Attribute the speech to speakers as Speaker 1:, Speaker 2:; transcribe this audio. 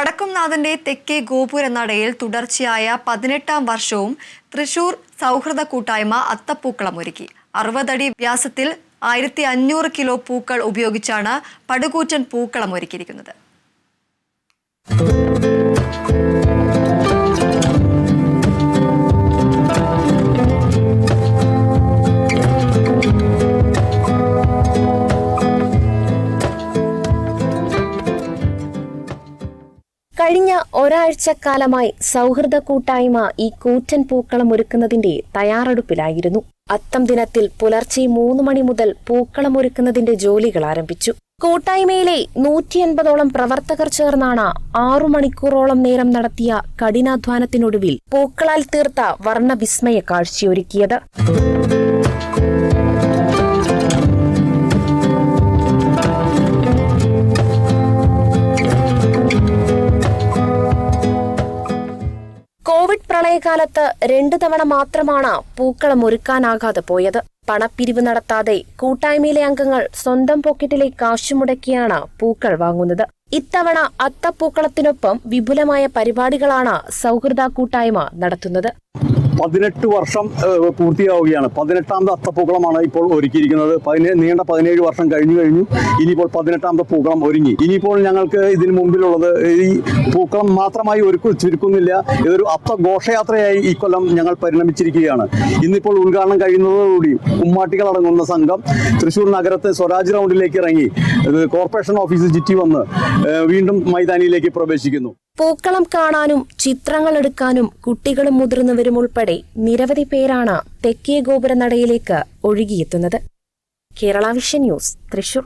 Speaker 1: വടക്കുംനാഥന്റെ തെക്കേ ഗോപുര നടയിൽ തുടർച്ചയായ പതിനെട്ടാം വർഷവും തൃശൂർ സൗഹൃദ കൂട്ടായ്മ അത്തപ്പൂക്കളം ഒരുക്കി. അറുപതടി വ്യാസത്തിൽ ആയിരത്തി അഞ്ഞൂറ് കിലോ പൂക്കൾ ഉപയോഗിച്ചാണ് പടുകൂറ്റൻ പൂക്കളം ഒരുക്കിയിരിക്കുന്നത്.
Speaker 2: കഴിഞ്ഞ ഒരാഴ്ചക്കാലമായി സൗഹൃദ കൂട്ടായ്മ ഈ കൂറ്റൻ പൂക്കളം ഒരുക്കുന്നതിന്റെ തയ്യാറെടുപ്പിലായിരുന്നു. അത്തം ദിനത്തിൽ പുലർച്ചെ മൂന്ന് മണി മുതൽ പൂക്കളം ഒരുക്കുന്നതിന്റെ ജോലികൾ ആരംഭിച്ചു. കൂട്ടായ്മയിലെ നൂറ്റി എൺപതോളം പ്രവർത്തകർ ചേർന്നാണ് ആറു മണിക്കൂറോളം നേരം നടത്തിയ കഠിനാധ്വാനത്തിനൊടുവിൽ പൂക്കളാൽ തീർത്ത വർണവിസ്മയ കാഴ്ചയൊരുക്കിയത്. കോവിഡ് പ്രളയകാലത്ത് രണ്ടു തവണ മാത്രമാണ് പൂക്കളം ഒരുക്കാനാകാതെ പോയത്. പണപ്പിരിവ് നടത്താതെ കൂട്ടായ്മയിലെ അംഗങ്ങൾ സ്വന്തം പോക്കറ്റിലെ കാശ് മുടക്കിയാണ് പൂക്കൾ വാങ്ങുന്നത്. ഇത്തവണ അത്തപ്പൂക്കളത്തിനൊപ്പം വിപുലമായ പരിപാടികളാണ് സൗഹൃദ കൂട്ടായ്മ നടത്തുന്നത്.
Speaker 3: പതിനെട്ട് വർഷം പൂർത്തിയാവുകയാണ്. പതിനെട്ടാമത്തെ അത്തപ്പൂക്കളമാണ് ഇപ്പോൾ ഒരുക്കിയിരിക്കുന്നത്. പതിനേ നീണ്ട പതിനേഴ് വർഷം കഴിഞ്ഞു കഴിഞ്ഞു. ഇനിയിപ്പോൾ പതിനെട്ടാമത്തെ പൂക്കളം ഒരുങ്ങി. ഇനിയിപ്പോൾ ഞങ്ങൾക്ക് ഇതിന് മുമ്പിലുള്ളത് ഈ പൂക്കളം മാത്രമായി ഒരുക്കു ചുരുക്കുന്നില്ല. ഇതൊരു അത്ത ഘോഷയാത്രയായി ഈ കൊല്ലം ഞങ്ങൾ പരിണമിച്ചിരിക്കുകയാണ്. ഇന്നിപ്പോൾ ഉദ്ഘാടനം കഴിയുന്നതോടുകൂടി ഉമ്മാട്ടികൾ അടങ്ങുന്ന സംഘം തൃശ്ശൂർ നഗരത്തെ സ്വരാജ് റൗണ്ടിലേക്ക് ഇറങ്ങി. കോർപ്പറേഷൻ ഓഫീസ് ചുറ്റി വന്ന് വീണ്ടും മൈതാനിയിലേക്ക് പ്രവേശിക്കുന്നു.
Speaker 2: പൂക്കളം കാണാനും ചിത്രങ്ങൾ എടുക്കാനും കുട്ടികളും മുതിർന്നവരും ഉൾപ്പെടെ നിരവധി പേരാണ് തെക്കേ ഗോപുര നടയിലേക്ക് ഒഴുകിയെത്തുന്നത്. Kerala vision news Thrissur.